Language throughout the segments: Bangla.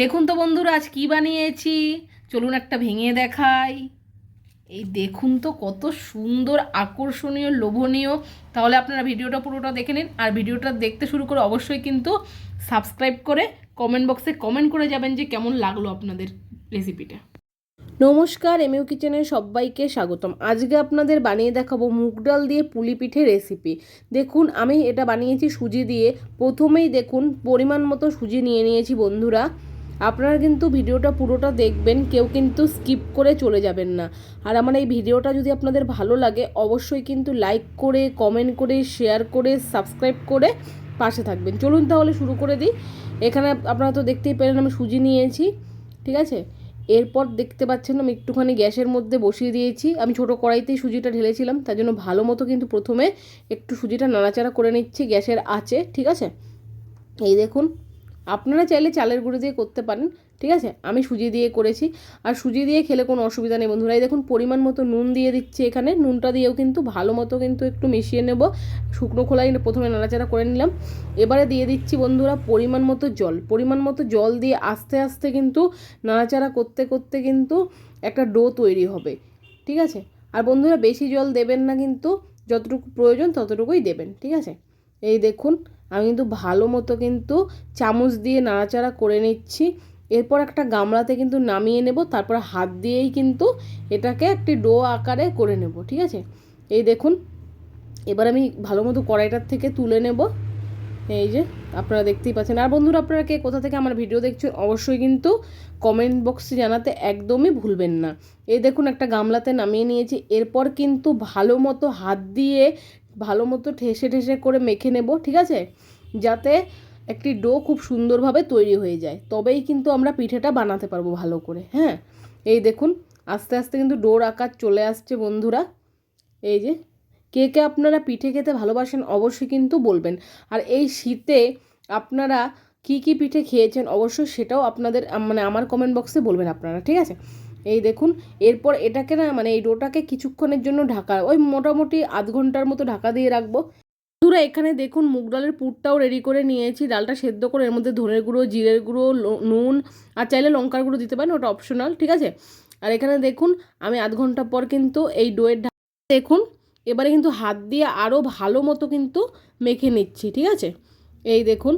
দেখুন তো বন্ধুরা, আজ কী বানিয়েছি? চলুন একটা ভেঙে দেখাই। এই দেখুন তো কত সুন্দর, আকর্ষণীয়, লোভনীয়। তাহলে আপনারা ভিডিওটা পুরোটা দেখে নিন। আর ভিডিওটা দেখতে শুরু করে অবশ্যই কিন্তু সাবস্ক্রাইব করে কমেন্ট বক্সে কমেন্ট করে যাবেন যে কেমন লাগল আপনাদের রেসিপিটা নমস্কার, এমইউ কিচেনের সবাইকে স্বাগতম। আজকে আপনাদের বানিয়ে দেখাবো মুগ ডাল দিয়ে পুলি পিঠে রেসিপি দেখুন, আমি এটা বানিয়েছি সুজি দিয়ে। প্রথমেই দেখুন, পরিমাণ মতো সুজি নিয়ে নিয়েছি বন্ধুরা। আপনারা কিন্তু ভিডিওটা পুরোটা দেখবেন, কেউ কিন্তু স্কিপ করে চলে যাবেন না। আর আমার এই ভিডিওটা যদি আপনাদের ভালো লাগে, অবশ্যই কিন্তু লাইক করে কমেন্ট করে শেয়ার করে সাবস্ক্রাইব করে পাশে থাকবেন। চলুন তাহলে শুরু করে দিই। এখানে আপনারা তো দেখতেই পেলেন আমি সুজি নিয়েছি, ঠিক আছে? এরপর দেখতে পাচ্ছেন আমি একটুখানি গ্যাসের মধ্যে বসিয়ে দিয়েছি। আমি ছোটো কড়াইতেই সুজিটা ঢেলেছিলাম, তার জন্য ভালো মতো কিন্তু প্রথমে একটু সুজিটা নাড়াচাড়া করে নিচ্ছি, গ্যাসের আঁচে, ঠিক আছে? এই দেখুন আপনারা চাইলে চালের গুঁড়ো দিয়ে করতে পারেন, ঠিক আছে? আমি সুজি দিয়ে করেছি। আর সুজি দিয়ে খেলে কোনো অসুবিধা নেই বন্ধুরা। এই দেখুন, পরিমাণ মতো নুন দিয়ে দিচ্ছি এখানে। নুনটা দিয়েও কিন্তু ভালো মতো কিন্তু একটু মিশিয়ে নেব। শুকনো খোলাই প্রথমে নাড়াচাড়া করে নিলাম। এবারে দিয়ে দিচ্ছি বন্ধুরা পরিমাণ মতো জল। পরিমাণ মতো জল দিয়ে আস্তে আস্তে কিন্তু নাড়াচাড়া করতে করতে কিন্তু একটা ডো তৈরি হবে, ঠিক আছে? আর বন্ধুরা বেশি জল দেবেন না কিন্তু, যতটুকু প্রয়োজন ততটুকুই দেবেন, ঠিক আছে? এই দেখুন, আমি কিন্তু ভালো মতো কিন্তু চামচ দিয়ে নাড়াচাড়া করে নিচ্ছি। এরপর একটা গামলাতে কিন্তু নামিয়ে নেব, তারপর হাত দিয়েই কিন্তু এটাকে একটি ডো আকারে করে নেব, ঠিক আছে? এই দেখুন, এবার আমি ভালো মতো কড়াইটার থেকে তুলে নেব। এই যে, আপনারা দেখতেই পাচ্ছেন। আর বন্ধুরা, আপনারা কে কোথা থেকে আমার ভিডিও দেখছেন, অবশ্যই কিন্তু কমেন্ট বক্সে জানাতে একদমই ভুলবেন না। এই দেখুন, একটা গামলাতে নামিয়ে নিয়েছি। এরপর কিন্তু ভালো মতো হাত দিয়ে ভালো মতো ঠেসে ঠেসে করে মেখে নেব, ঠিক আছে? যাতে একটি ডো খুব সুন্দরভাবে তৈরি হয়ে যায়। তবেই কিন্তু আমরা পিঠেটা বানাতে পারব ভালো করে হ্যাঁ? এই দেখুন, আস্তে আস্তে কিন্তু ডোর আকার চলে আসছে বন্ধুরা। এই যে, কে কে আপনারা পিঠে খেতে ভালোবাসেন অবশ্যই কিন্তু বলবেন। আর এই শীতে আপনারা কি কি পিঠে খেয়েছেন অবশ্যই সেটাও আপনাদের মানে আমার কমেন্ট বক্সে বলবেন আপনারা, ঠিক আছে? এই দেখুন, এরপর এটাকে না মানে এই ডোটাকে কিছুক্ষণের জন্য ঢাকা, ওই মোটামুটি আধ ঘণ্টার মতো ঢাকা দিয়ে রাখব। বন্ধুরা, এখানে দেখুন মুগ ডালের পুরটাও রেডি করে নিয়েছি। ডালটা সেদ্ধ করে এর মধ্যে ধনের গুঁড়ো, জিরের গুঁড়ো নুন আর চাইলে লঙ্কার গুঁড়ো দিতে পারেন, ওটা অপশনাল ঠিক আছে? আর এখানে দেখুন, আমি আধ ঘণ্টা পর কিন্তু এই ডোয়ের দেখুন, এবারে কিন্তু হাত দিয়ে আরও ভালো মতো কিন্তু মেখে নিচ্ছি, ঠিক আছে? এই দেখুন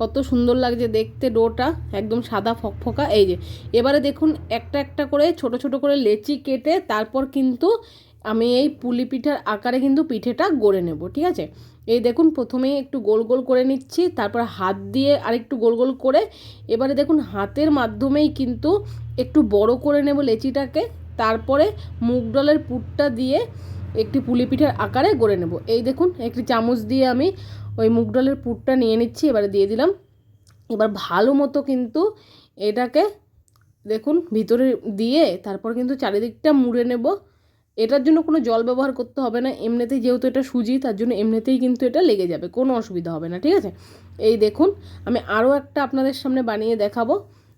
কত সুন্দর লাগছে দেখতে ডোটা, একদম সাদা ফকফকা। এই যে, এবারে দেখুন একটা একটা করে ছোট ছোট করে লেচি কেটে তারপর কিন্তু আমি এই পুলি পিঠার আকারে কিন্তু পিঠেটা গড়ে নেব, ঠিক আছে? এই দেখুন প্রথমেই একটু গোল গোল করে নিচ্ছি, তারপর হাত দিয়ে আরেকটু গোল গোল করে, এবারে দেখুন হাতের মাধ্যমেই কিন্তু একটু বড় করে নেব লেচিটাকে, তারপরে মুগ ডালের পুরটা দিয়ে একটি পুলি পিঠার আকারে গড়ে নেব। এই দেখুন, একটি চামচ দিয়ে আমি ওই মুগ ডালের পুরটা নিয়ে নিচ্ছি, এবারে দিয়ে দিলাম। এবার ভালো মতো কিন্তু এটাকে দেখুন ভিতরে দিয়ে তারপর কিন্তু চারিদিকটা মুড়ে নেব। এটার জন্য কোনো জল ব্যবহার করতে হবে না, এমনিতেই যেহেতু এটা সুজি, তার জন্য এমনিতেই কিন্তু এটা লেগে যাবে, কোনো অসুবিধা হবে না, ঠিক আছে? এই দেখুন, আমি আরও একটা আপনাদের সামনে বানিয়ে দেখাবো।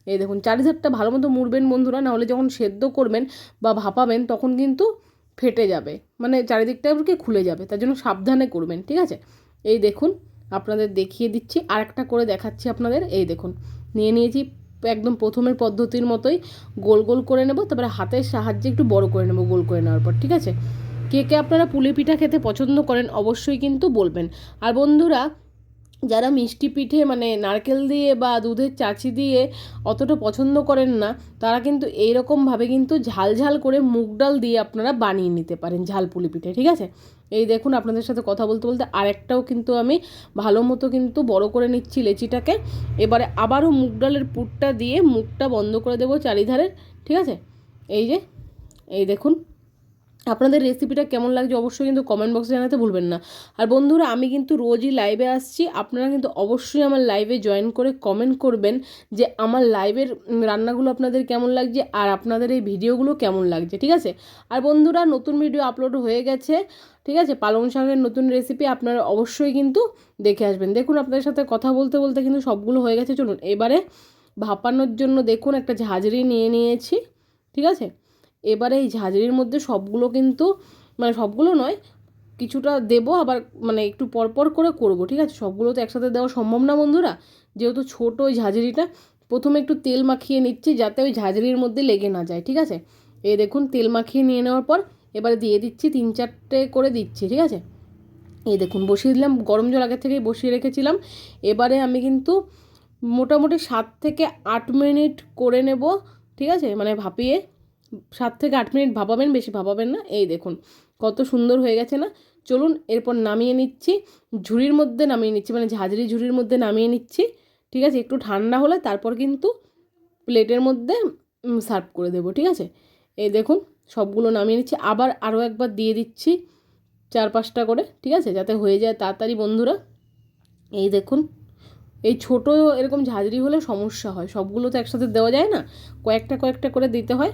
এই দেখুন, চারিধারটা ভালো মতো মুড়বেন বন্ধুরা, নাহলে যখন সেদ্ধ করবেন বা ভাপাবেন তখন কিন্তু ফেটে যাবে মানে চারিদিকটা কি খুলে যাবে, তার জন্য সাবধানে করবেন, ঠিক আছে? এই দেখুন, আপনাদের দেখিয়ে দিচ্ছি, আরেকটা করে দেখাচ্ছি আপনাদের, এই দেখুন। নিয়ে নিয়েছি একদম প্রথমের পদ্ধতির মতোই, গোল গোল করে নেব, তারপরে হাতের সাহায্যে একটু বড় করে নেব, গোল করে নেওয়ার পর, ঠিক আছে? কে কে আপনারা পুলি পিঠা খেতে পছন্দ করেন, অবশ্যই কিন্তু বলবেন। আর বন্ধুরা যারা মিষ্টি পিঠে মানে নারকেল দিয়ে বা দুধের চাচি দিয়ে অতটা পছন্দ করেন না, তারা কিন্তু এইরকমভাবে কিন্তু ঝাল ঝাল করে মুগ ডাল দিয়ে আপনারা বানিয়ে নিতে পারেন ঝাল পুলি পিঠে, ঠিক আছে? এই দেখুন আপনাদের সাথে কথা বলতে বলতে আরেকটাও কিন্তু আমি ভালো মতো কিন্তু বড় করে নিচ্ছি লেচিটাকে। এবারে আবারও মুগ ডালের পুরটা দিয়ে মুখটা বন্ধ করে দেবো চারিধারে, ঠিক আছে? এই যে, এই দেখুন। আপনাদের রেসিপিটা কেমন লাগছে অবশ্যই কিন্তু কমেন্ট বক্সে জানাতে ভুলবেন না। আর বন্ধুরা, আমি কিন্তু রোজই লাইভে আসছি। আপনারা কিন্তু অবশ্যই আমার লাইভে জয়েন করে কমেন্ট করবেন যে আমার লাইভের রান্নাগুলো আপনাদের কেমন লাগছে আর আপনাদের এই ভিডিওগুলো কেমন লাগছে, ঠিক আছে? আর বন্ধুরা, নতুন ভিডিও আপলোড হয়ে গেছে, ঠিক আছে? পালং শাকের নতুন রেসিপি আপনারা অবশ্যই কিন্তু দেখে আসবেন। দেখুন, আপনাদের সাথে কথা বলতে বলতে কিন্তু সবগুলো হয়ে গেছে। চলুন, এবারে ভাপানোর জন্য দেখুন, একটা ঝাঁঝরি নিয়ে নিয়েছি, ঠিক আছে? এবারে এই ঝাঁঝরির মধ্যে সবগুলো কিন্তু মানে সবগুলো নয়, কিছুটা দেবো, আবার মানে একটু পরপর করে করব, ঠিক আছে? সবগুলো তো একসাথে দেওয়া সম্ভব না বন্ধুরা। যেহেতু ছোটো ওই ঝাঁঝরিটা, প্রথমে একটু তেল মাখিয়ে নিচ্ছি যাতে ওই ঝাঁঝরির মধ্যে লেগে না যায়, ঠিক আছে? এই দেখুন, তেল মাখিয়ে নিয়ে নেওয়ার পর এবারে দিয়ে দিচ্ছি তিন চারটে করে দিচ্ছি, ঠিক আছে? এই দেখুন, বসিয়ে দিলাম, গরম জল আগে থেকেই বসিয়ে রেখেছিলাম। এবারে আমি কিন্তু মোটামুটি সাত থেকে আট মিনিট করে নেব, ঠিক আছে? মানে ভাপিয়ে সাত থেকে আট মিনিট ভাবাবেন, বেশি ভাবাবেন না। এই দেখুন, কত সুন্দর হয়ে গেছে না? চলুন, এরপর নামিয়ে নিচ্ছি। ঝুড়ির মধ্যে নামিয়ে নিচ্ছি মানে ঝাঁঝরি ঝুড়ির মধ্যে নামিয়ে নিচ্ছি। ঠিক আছে, একটু ঠান্ডা হলে তারপর কিন্তু প্লেটের মধ্যে সার্ভ করে দেবো, ঠিক আছে? এই দেখুন, সবগুলো নামিয়ে নিচ্ছি। আবার আরও একবার দিয়ে দিচ্ছি চার পাঁচটা করে, ঠিক আছে? যাতে হয়ে যায় তাড়াতাড়ি, বন্ধুরা। এই দেখুন, এই ছোট এরকম ঝাঁঝরি হলে সমস্যা হয়। সবগুলো তো একসাথে দেওয়া যায় না। কয়েকটা কয়েকটা করে দিতে হয়।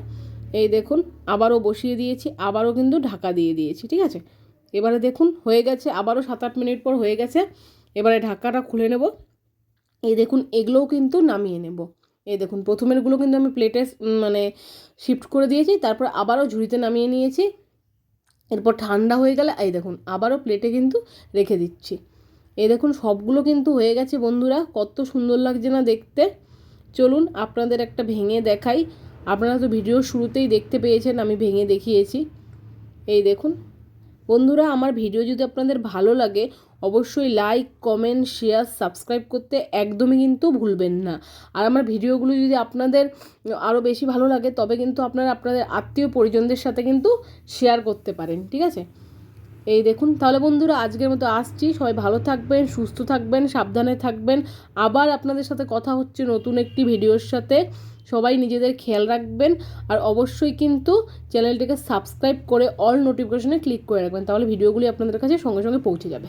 এই দেখুন, আবারও বসিয়ে দিয়েছি, আবারও কিন্তু ঢাকা দিয়ে দিয়েছি, ঠিক আছে? এবারে দেখুন, হয়ে গেছে, আবারও সাত আট মিনিট পর হয়ে গেছে, এবারে ঢাকাটা খুলে নেব। এই দেখুন, এগুলোও কিন্তু নামিয়ে নেব। এই দেখুন, প্রথমেরগুলো কিন্তু আমি প্লেটে মানে শিফট করে দিয়েছি, তারপর আবারও ঝুড়িতে নামিয়ে নিয়েছি। এরপর ঠান্ডা হয়ে গেলে, এই দেখুন, আবারও প্লেটে কিন্তু রেখে দিচ্ছি। এই দেখুন, সবগুলো কিন্তু হয়ে গেছে, বন্ধুরা, কত সুন্দর লাগছে না দেখতে? চলুন, আপনাদের একটা ভেঙে দেখাই। আপনারা তো ভিডিও শুরুতেই দেখতে পেয়েছেন, আমি ভেঙে দেখিয়েছি। এই দেখুন। বন্ধুরা, আমার ভিডিও যদি আপনাদের ভালো লাগে, অবশ্যই লাইক কমেন্ট শেয়ার সাবস্ক্রাইব করতে একদমই কিন্তু ভুলবেন না। আর আমার ভিডিওগুলো যদি আপনাদের আরও বেশি ভালো লাগে, তবে কিন্তু আপনারা আপনাদের আত্মীয় পরিজনদের সাথে কিন্তু শেয়ার করতে পারেন, ঠিক আছে? এই দেখুন। তাহলে বন্ধুরা, আজকের মতো আসছি। সবাই ভালো থাকবেন, সুস্থ থাকবেন, সাবধানে থাকবেন। আবার আপনাদের সাথে কথা হচ্ছে নতুন একটি ভিডিওর সাথে। সবাই নিজেদের খেয়াল রাখবেন আর অবশ্যই কিন্তু চ্যানেলটিকে সাবস্ক্রাইব করে অল নোটিফিকেশনে ক্লিক করে রাখবেন, তাহলে ভিডিওগুলি আপনাদের কাছে সঙ্গে সঙ্গে পৌঁছে যাবে।